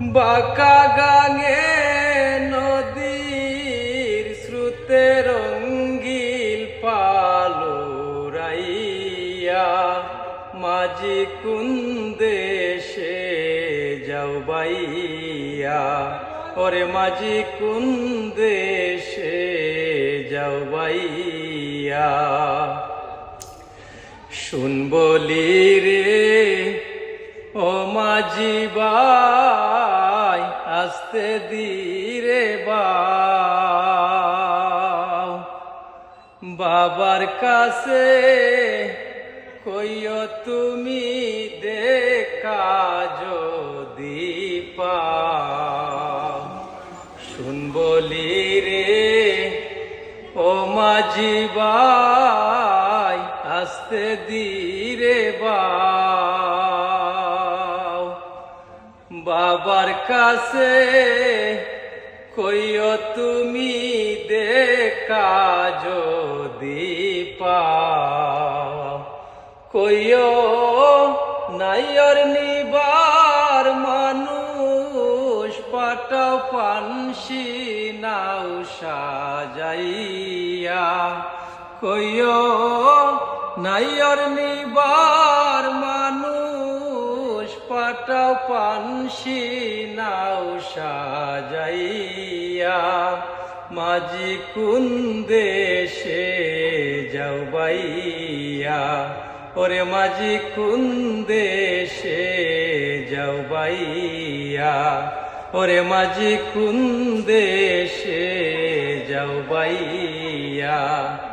বাঁকা গাঙে নদীর স্রোতে রঙ্গিল পালুরাইয়া, মাঝি কুন্দেশে যাও বাইয়া? ওরে মাঝি কুন্দেশে যাও বাইয়া? শুন বলি রে, ও মাঝি বাই আসতে দিরে বাবার কাছে কইও তুমি দেখা যদি বলি রে ও মাঝি বাবার কাছে কইও তুমি দেখা যদি কইও নাইয়র নিবার মানুষ, পাটাও পানসি নাও সাজাইয়া। কইও নাইয়র নিবার মানুষ পাটাও পানসি নাও সাজাইয়া, মাঝি কুন দেশে যাও বাইয়া? ওরে মাঝি কুন দেশে যাও বাইয়া? ওরে মাঝি কুন দেশে যাও বাইয়া?